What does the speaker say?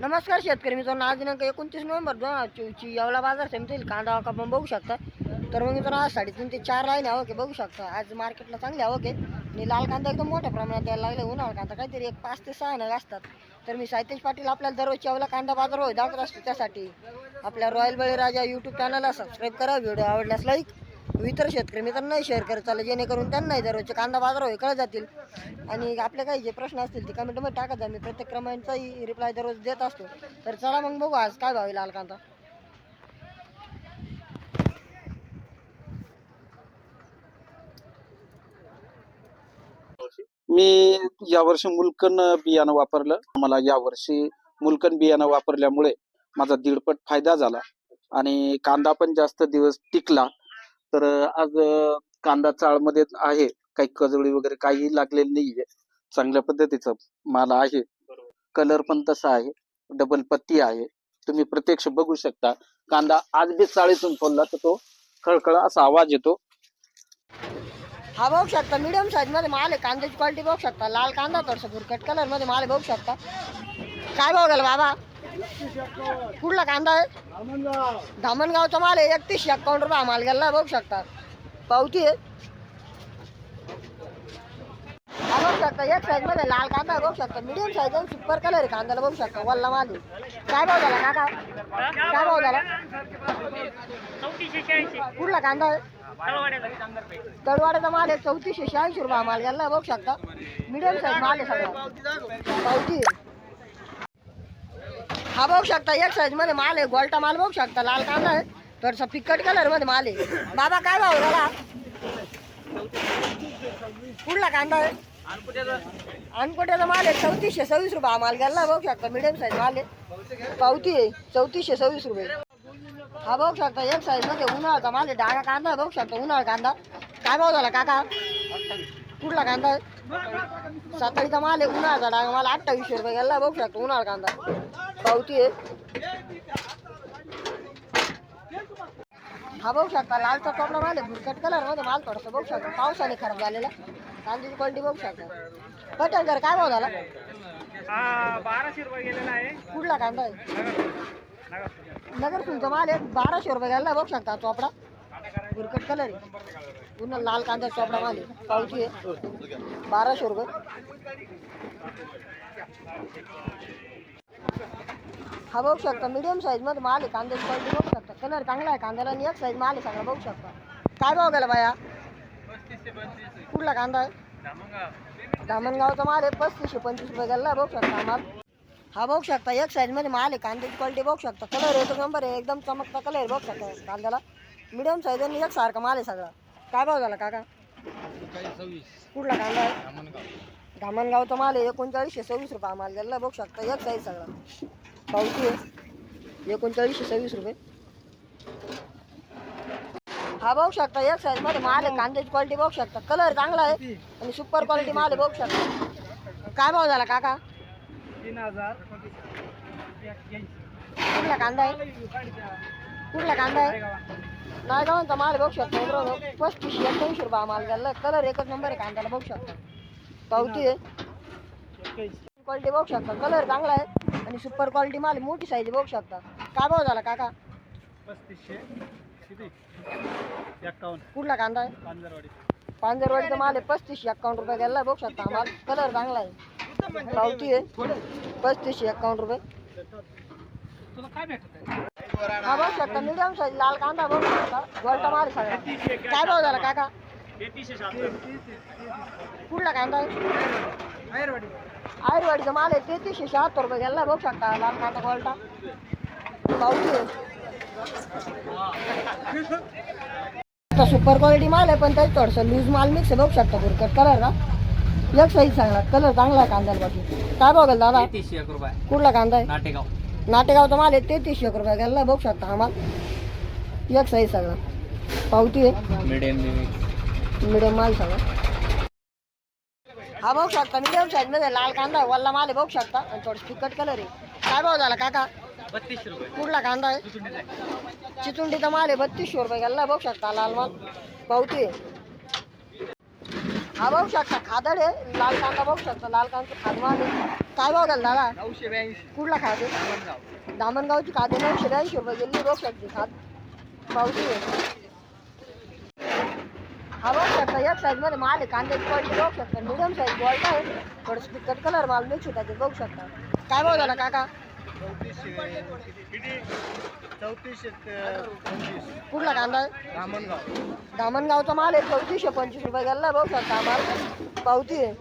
नमस्कार शेतकरी मित्रांनो आज दिनांक एकोणतीस नोव्हेंबर दोन हजार चोवीसची येवला बाजार समितीतील कांदा आवक आपण बघू शकता. तर मग मित्रांनो आज साडेतीन ते चार लाईन आवक बघू शकता. आज मार्केटला चांगली आवक आहे आणि लाल कांदा एकदम मोठ्या प्रमाणात द्यायला लागले. उन्हाळा कांदा काहीतरी एक पाच ते सहा नग असतात. तर मी साहितेश पाटील आपल्याला दररोज येवला कांदा बाजार होय दाखवत असतो त्यासाठी. आपल्या रॉयल बळीराजा यूट्यूब चॅनलला सबस्क्राईब करा. व्हिडिओ आवडल्यास लाईक इतर शेतकरी मित्रांनाही शेअर करत चाललं जेणेकरून त्यांनाही दररोजचे कांदा बाजार होय कळत जातील. आणि आपले काही जे प्रश्न असतील ते कमेंटमध्ये टाकत जा मी प्रत्येक क्रमांकाचाही रिप्लाय दररोज देत असतो. तर चला मग बघू आज काय भाव लाल कांदा. मी यावर्षी मुलकन बियाणं वापरलं. मला यावर्षी मुलकन बियाणं वापरल्यामुळे माझा दीडपट फायदा झाला. आणि कांदा पण जास्त दिवस टिकला. तर आज कांदा चाळमध्ये आहे. काही कजळी वगैरे काही लागलेली नाहीये. चांगल्या पद्धतीचा माल आहे. कलर पण तसा आहे. डबल पत्ती आहे. तुम्ही प्रत्यक्ष बघू शकता. कांदा आज बी चाळीतून फोडला तर तो खळखळ असा आवाज येतो. हा बघू शकता. मीडियम साईजमध्ये माल आहे. कांद्याची क्वालिटी बघू शकता. लाल कांदा थोडसा बुरकट कलरमध्ये माल आहे बघू शकता. काय भाव गेला बाबा? कुठला कांदा आहे? धामणगावचा माल आहे एकतीस अकाउंट रुपये माल गेला बघू शकता. पावती आहे. बघू शकता एक साईजमध्ये लाल कांदा बघू शकता. मीडियम साईज आहे सुपर कलर आहे कांद्याला बघू शकता. वल्ला माल काय भाव झाला काका? काय भाव झाला? कुठला कांदा आहे? तळवाड्याचा माल आहे चौतीसशे शहाऐंशी रुपये माल गेला बघू शकता. मिडियम साईज माल आहे सगळा. पावती आहे. हा बघू शकता. एक साईजमध्ये माल आहे. गोल्टा माल बघू शकता. लाल कांदा आहे. थोडसा फिकट कलरमध्ये माल आहे. बाबा काय भाव झाला कुठला कांदा आहे? अनकोट्याचा माल आहे. चौतीसशे सव्वीस रुपये हा माल गेला. बघू शकता. मिडियम साईज माल आहे. पावती आहे. चौतीसशे सव्वीस रुपये. हा बघू शकता. एक साईजमध्ये उन्हाळ्याचा माल आहे. डागा कांदा बघू शकता. उन्हाळा कांदा. काय भाव झाला काका? कुठला कांदा आहे? साताळीचा माल आहे. उन्हाळाचा डागा माल. अठ्ठावीसशे रुपये गेला. बघू शकता. उन्हाळा कांदा. पावती आहे. हा बघू शकता लालचा चोपडा माल आहे बुरकट कलरमध्ये माल थोडासा बघू शकता. पावसाने खराब झालेला. कांद्याची क्वालिटी बघू शकता. पटणकर काय भाव झाला? बाराशे रुपये गेलेला आहे. कुठला कांदा आहे? नगर तुमचा माल आहे. बाराशे रुपये घ्यायला बघू शकता. चोपडा. बुरकट कलर आहे. पुन्हा लाल कांदा चोपडा माल आहे. पावती आहे. बाराशे रुपये. हा बघू शकता. मीडियम साईजमध्ये माल आहे. कांद्याची क्वालिटी बघू शकता. कलर चांगला आहे. कांद्याला आणि एक साईज माल आहे सगळा. बघू शकता. काय भाव गेला बाया? कुठला कांदा आहे? धामणगावचा माल आहे. पस्तीसशे पंचवीस रुपये गेला. बघू शकता माल हा बघू शकता. एक साईजमध्ये माल आहे. कांद्याची क्वालिटी बघू शकता. कलर येतो नंबर आहे. एकदम चमकता कलर बघू शकता कांद्याला. मिडियम साईज आणि एक सारखा माल आहे सगळा. काय भाव झाला काका? कुठला कांदा आहे? धामणगावचा माल आहे एकोणचाळीसशे सव्वीस रुपये आम्हाला माल. गेला बघू शकता एक साईज सगळा. पावती आहे. एकोणचाळीसशे सव्वीस रुपये. हा बघू शकता एक साईजमध्ये माल आहे कांद्याची क्वालिटी बघू शकता. कलर चांगला आहे आणि सुपर क्वालिटी माल आहे बघू शकता. काय भाव झाला काका? तीन हजार कुठला कांदा आहे? कुठला कांदा आहे? नायगावांचा माल बघू शकता पस्तीसशे एकोणीसशे रुपये आम्हाला माल कलर एकच नंबर आहे कांद्याला बघू शकता. पावती आहे. क्वालिटी बघू शकता. कलर चांगला आहे. आणि सुपर क्वालिटी माल आहे, मोठी साईज बघू शकता. काय भाव झाला काका? पस्तीसशे. किती? एक्कावन्न कुठला कांदा आहे? पांजरवाडी. पांजरवाडीचा माल आहे. पस्तीसशे अकाउंट रुपये घ्यायला बघू शकता माल. कलर चांगला आहे. पावती आहे. पस्तीसशे अकाउंट रुपये. तुला काय भेटत हा बघू शकता. मीडियम साईज लाल कांदा बघू शकता. गोल्टा माल आहे सगळा काय भाव झाला काका? कुठला कांदा? आयुर्वेदिकचा माल आहे तेहतीसशे शहात्तर रुपये घ्यायला बघू शकता लाल कांदा गोल्टा पावती आहे आता सुपर क्वालिटी माल आहे पण त्यात थोडंसं लूज माल मिक्स बघू शकता बुरकट कलर का एक साईज चांगला कलर चांगला आहे कांद्याला बाकी. काय गेला दादा? कुठला कांदा आहे? नाटेगाव. नाटेगावचा माल आहे तेहतीसशे एक रुपये घ्यायला बघू शकता हा माल. एक साईज सगळा पावती आहे मिडियम माल सगळा हा बघू शकता मिडियम साईजमध्ये लाल कांदा आहे वल्ला माल आहे बघू शकता. आणि थोडं फिकट कलर आहे. काय भाव झाला काका? बत्तीसशे रुपये. कुठला कांदा आहे? चिचुंडीचा माल आहे बत्तीसशे रुपये घ्यायला बघू शकता लाल माल. पावती आहे हा बघू शकता खादड आहे लाल कांदा बघू शकता लाल कांदा खाद माल आहे. काय भाव गेला दादा? नऊशे ब्याऐंशी. कुठला खाते धामणगाव दामणगावची खाते नऊशे ब्याऐंशी रुपये गेली रोख शकते खात पावती आहे हा बघू शकता एक साईजमध्ये माल आहे कांद्याची क्वालिटी बघू शकता. मिडियम साईज बॉल्ट आहे. थोडं स्पिकट कलर माल मिक्स होता ते बघू शकता. काय भाव झाला काका? चौतीसशे कुठला कांदा? आहे धामणगाव दामणगावचा माल आहे चौतीसशे पंचवीस रुपये गेला बघू शकता. माल पावती आहे.